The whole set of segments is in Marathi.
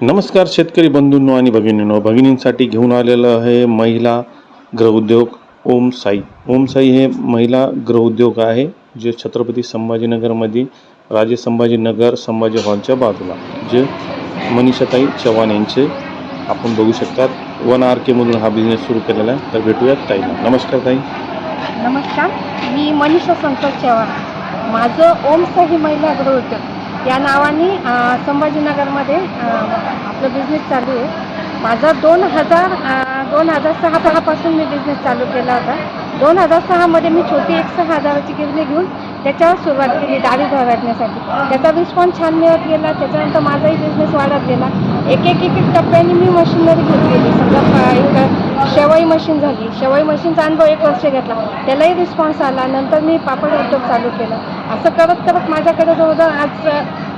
नमस्कार शेतकरी बंधूंनो आणि भगिनींनो. भगिनींसाठी घेऊन आलेलं आहे महिला गृहउद्योग ओम साई. ओम साई हे महिला गृहउद्योग आहे जे छत्रपती संभाजीनगरमध्ये राजे संभाजीनगर संभाजी हॉलच्या बाजूला. जे मनीषाताई चव्हाण यांचे आपण बघू शकतात. वन आर केमधून हा बिझनेस सुरू केलेला आहे. तर भेटूयात ताईला. नमस्कार ताई. नमस्कार. मी मनीषा संतोष चव्हाण. माझं ओम साई महिला गृहउद्योग या नावाने संभाजीनगरमध्ये आपलं बिझनेस चालू आहे. माझा दोन हजार दोन हजार सहा सहापासून मी बिझनेस चालू केला होता. दोन हजार सहामध्ये मी छोटी एक सहा हजाराची गिरणी घेऊन त्याच्यावर सुरुवात केली डाळी भरण्यासाठी त्याचा रिस्पॉन्स छान मिळत गेला. त्याच्यानंतर माझाही बिझनेस वाढत गेला. एक एक एक टप्प्याने मी मशीनरी घेतली गेली. समजा एका शेवाई शेवई मशीन झाली. शेवई मशीनचा अनुभव एक वर्ष घेतला. त्यालाही रिस्पॉन्स आला. नंतर मी पापड उद्योग चालू केला. असं करत करत माझ्याकडे जवळजवळ आज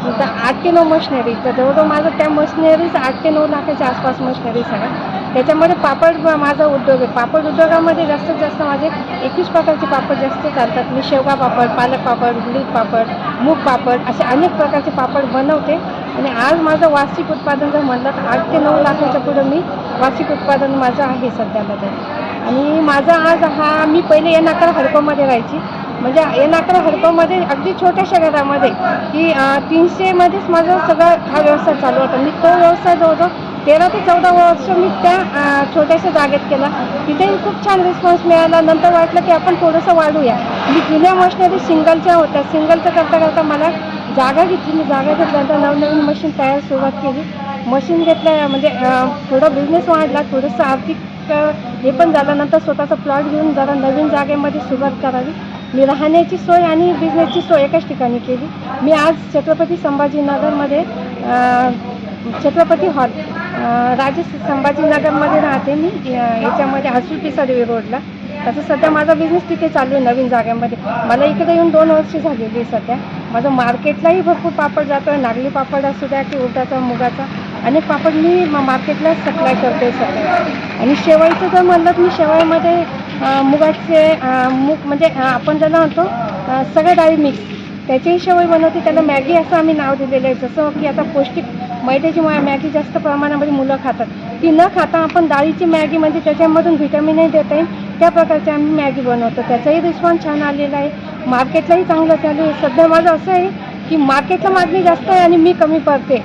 आता आठ ते नऊ मशिनरी. तर जवळजवळ माझं त्या मशिनरीज आठ ते नऊ लाखाच्या आसपास मशिनरी आहे त्याच्यामध्ये पापड माझा उद्योग आहे. पापड उद्योगामध्ये जास्तीत जास्त माझे एकवीस प्रकारचे पापड जास्त चालतात. मी शेवगा पापड पालक पापड उडीद पापड मूग पापड असे अनेक प्रकारचे पापड बनवते. आणि आज माझं वार्षिक उत्पादन जर म्हणलं तर आठ ते नऊ लाखाच्या पुढं मी वार्षिक उत्पादन माझं आहे सध्याला तर आणि माझा आज हा मी पहिले या नाकार हडकोमध्ये राहायची. म्हणजे या नाकार हडकोमध्ये अगदी छोट्याशा घरामध्ये की तीनशेमध्येच माझा सगळा हा व्यवसाय चालू होता. मी तो व्यवसाय जवळजवळ तेरा ते चौदा वर्ष मी त्या छोट्याशा जागेत केला. तिथेही खूप छान रिस्पॉन्स मिळाला. नंतर वाटलं की आपण थोडंसं वाढूया. मी जुन्या मशिनरी सिंगलच्या होत्या. सिंगलचं करता करता मला जागा घेतली. मी जागा घेतल्यानंतर नवनवीन मशीन तयार सुरुवात केली. मशीन घेतल्या म्हणजे थोडं थोडा बिझनेस वाढला. थोडंसं आर्थिक हे पण झालं. नंतर स्वतःचा प्लॉट घेऊन जरा नवीन जागेमध्ये सुरुवात करावी. मी राहण्याची सोय आणि बिझनेसची सोय एकाच ठिकाणी केली. मी आज छत्रपती संभाजीनगरमध्ये छत्रपती हॉल राजे संभाजीनगरमध्ये राहते मी. याच्यामध्ये हसूल पिसादेवी रोडला. तसं सध्या माझा बिझनेस तिथे चालू आहे नवीन जाग्यामध्ये मला इकडे येऊन दोन वर्ष झालेली आहे सध्या. माझं मार्केटलाही भरपूर पापड जातो आहे नागली पापड असू द्या की उरटाचा मुगाचा. अनेक पापड मी म- मार्केटला सप्लाय करते सध्या. आणि शेवाईचं जर म्हणलं तर मी शेवाईमध्ये मुगाचे मूग म्हणजे आपण ज्याला म्हणतो सगळ्या डाळी मिक्स त्याचीही शेवई बनवते त्याला मॅगी असं आम्ही नाव दिलेलं आहे. जसं की आता पौष्टिक मैद्याची मा- मॅगी जास्त प्रमाणामध्ये मुलं खातात. ती न खाता आपण डाळीची मॅगी म्हणजे त्याच्यामधून व्हिटॅमिनही देता येईल त्या प्रकारची आम्ही मॅगी बनवतो. त्याचाही रिस्पॉन्स छान आलेला आहे. मार्केटलाही चांगलं चालू आहे. सध्या माझं असं आहे की मार्केटला मागणी जास्त आहे आणि मी कमी पडते.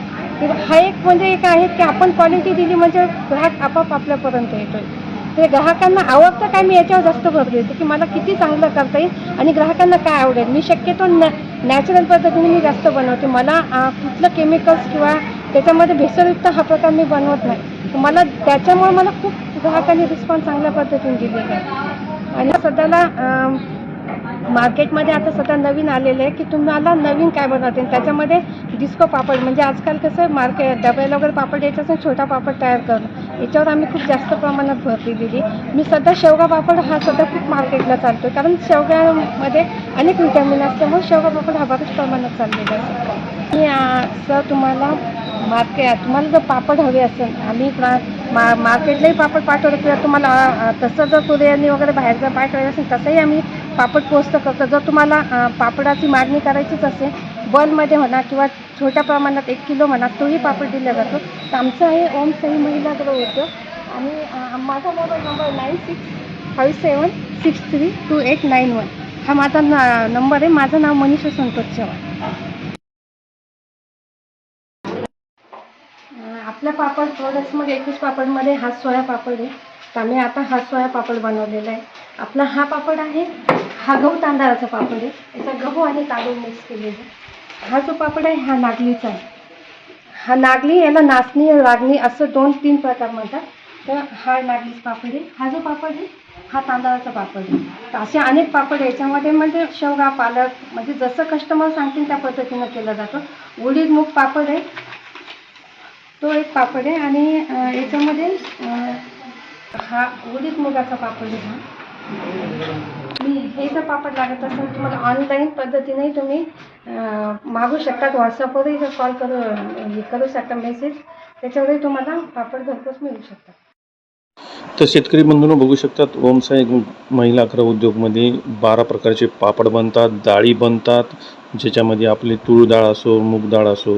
हा एक म्हणजे एक आहे की आपण क्वालिटी दिली म्हणजे ग्राहक आपाप आपल्यापर्यंत येतोय. ते ग्राहकांना आवडतं काय मी याच्यावर जास्त भर देते की मला किती चांगलं करता येईल आणि ग्राहकांना काय आवडेल? मी शक्यतो नॅ नॅचरल पद्धतीने मी जास्त बनवते. मला कुठलं केमिकल्स किंवा त्याच्यामध्ये भेसळयुक्त हा प्रकार मी बनवत नाही. मला त्याच्यामुळे मला खूप ग्राहकांनी रिस्पॉन्स चांगल्या पद्धतीने दिलेला आहे. आणि सध्याला मार्केटमध्ये आता सध्या नवीन आलेलं आहे की तुम्हाला नवीन काय बनवते त्याच्यामध्ये डिस्को पापड म्हणजे आजकाल कसं मार्केट डब्याला वगैरे पापड यायचं असेल छोटा पापड तयार करणं याच्यावर आम्ही खूप जास्त प्रमाणात भर दिलेली मी सध्या शेवगा पापड हा सध्या खूप मार्केटला चालतो कारण शेवग्यामध्ये अनेक विटॅमिन असल्यामुळे शेवगा पापड हा बऱ्याच प्रमाणात चाललेला आहे. मी असं सर तुम्हाला मार्केट तुम्हाला जर पापड हवे असेल आम्ही मा मार्केटलाही पापड पाठवतो किंवा तुम्हाला तसं जर कुरिअरनी वगैरे बाहेर जर पाठवायचं असेल तसंही आम्ही पापड पोस्ट करतो जर तुम्हाला पापडाची मागणी करायचीच असेल बल्कमध्ये म्हणा किंवा छोट्या प्रमाणात एक किलो म्हणा तोही पापड दिला जातो. तर आमचं आहे ओम सई महिला गृह उद्योग. आणि माझा mobile number nine six five seven six three two eight nine one. हा माझा ना नंबर आहे. माझं नाव मनीषा संतोष चव्हाण. आपल्या पापड प्रोडक्ट्समध्ये एकवीस पापडमध्ये हा सोळा पापड आहे. तर मी आता हा सोया पापड बनवलेला आहे. आपला हा पापड आहे हा गहू तांदळाचा पापड आहे. याचा गहू आणि तांदूळ मिक्स केलेला हा जो पापड आहे हा नागलीचा आहे. हा नागली याला नाचणी रागणी असं दोन तीन प्रकार म्हणतात. तर हा नागलीच पापड आहे. हा जो पापड आहे हा तांदळाचा पापड आहे. तर असे अनेक पापड याच्यामध्ये म्हणजे शेवगा पालक म्हणजे जसं कस्टमर सांगतील त्या पद्धतीनं केलं जातं. उडीद मूग पापड आहे. तो एक पापड आहे. आणि याच्यामध्ये हा उडीद मुगाचा पापड आहे मी हे जर पापड लागत असेल तुम्हाला ऑनलाईन पद्धतीनेही तुम्ही मागू शकतात. व्हॉट्सअपवरही जर कॉल करू हे करू शकता मेसेज त्याच्यावरही तुम्हाला पापड घरपोच मिळू शकतात. तर शेतकरी बंधूंनो बघू शकतात ओम साई महिला अकरा उद्योगमध्ये बारा प्रकारचे पापड बनतात डाळी बनतात ज्याच्यामध्ये आपली तूळ डाळ असो मूग डाळ असो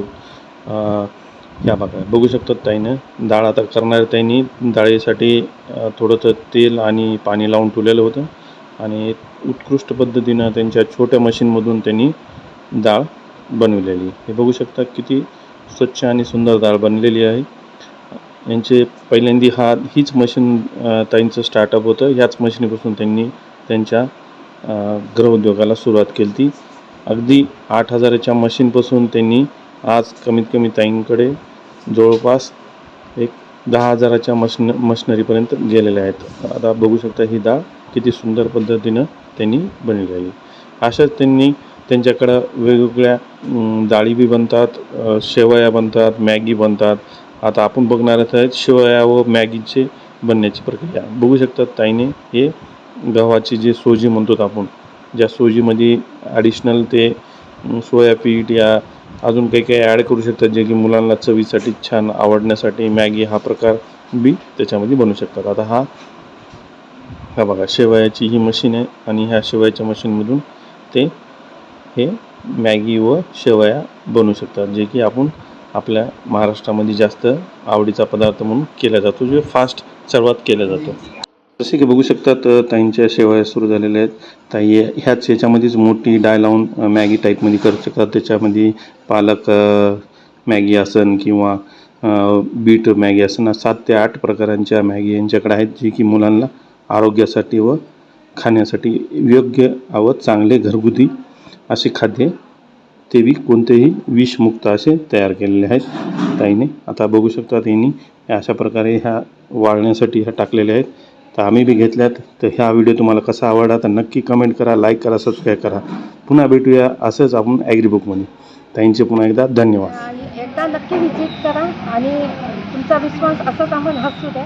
या बघा बघू शकतात ताईनं डाळ आता करणाऱ्या ताईंनी डाळीसाठी थोडंसं तेल आणि पाणी लावून ठेवलेलं होतं. आणि उत्कृष्ट पद्धतीनं त्यांच्या छोट्या मशीनमधून त्यांनी डाळ बनवलेली. हे बघू शकता किती स्वच्छ आणि सुंदर डाळ बनलेली आहे. यांचे पहिल्यांदी हा हीच मशीन ताईंचं स्टार्टअप होतं. ह्याच मशीनीपासून त्यांनी त्यांच्या गृहउद्योगाला सुरुवात केली ती अगदी आठ हजाराच्या मशीनपासून त्यांनी आज कमीत कमी ताईंकडे जवळपास एक दहा हजाराच्या मशन मशनरीपर्यंत गेलेल्या आहेत. आता बघू शकता ही डाळ किती सुंदर पद्धतीनं त्यांनी बनवली आहे. अशाच त्यांनी त्यांच्याकडं वेगवेगळ्या डाळी बी बनतात शेवया बनतात मॅगी बनतात. आता आपण बघणार आहेत शेवया व मॅगीचे बनण्याची प्रक्रिया. बघू शकतात ताईने हे गव्हाची जे सोजी म्हणतो आपण ज्या सोजीमध्ये ॲडिशनल ते सोयापीठ सोया पीठ या अजून काही काही ॲड करू शकतात जे की मुलांना चवीसाठी छान आवडण्यासाठी मॅगी हा प्रकार बी त्याच्यामध्ये बनवू शकतात. आता हा हा बघा शेवयाची ही मशीन आहे आणि ह्या शेवयाच्या मशीनमधून ते हे मॅगी व शेवया बनवू शकतात जे की आपण आपल्या महाराष्ट्रामध्ये जास्त आवडीचा पदार्थ म्हणून केला जातो जे फास्ट सर्वात केला जातो. जसे की बघू शकतात ताईंच्या शेवया सुरू झालेल्या आहेत. ताई ह्याच ह्याच्यामध्येच मोठी डाय लावून मॅगी टाईपमध्ये करू शकतात. त्याच्यामध्ये पालक मॅगी आसन किंवा बीट मॅगी आसन सात ते आठ प्रकारांच्या मॅगी यांच्याकडे आहेत जी की मुलांना आरोग्यासाठी व खाण्यासाठी योग्य व चांगले घरगुती असे खाद्य ते बी कोणतेही विषमुक्त असे तयार केलेले आहेत. ताईने आता बघू शकतात यांनी अशा प्रकारे ह्या वाळण्यासाठी ह्या टाकलेल्या आहेत. तर आम्ही बी घेतल्यात. तर ह्या व्हिडिओ तुम्हाला कसा आवडला तर नक्की कमेंट करा लाईक करा सबस्क्राईब करा. पुन्हा भेटूया असंच आपण ॲग्रीबुकमध्ये त्यांचे पुन्हा एकदा धन्यवाद. आणि एकदा नक्की व्हिजिट करा आणि तुमचा विश्वास असाच आम्हाला हसू द्या.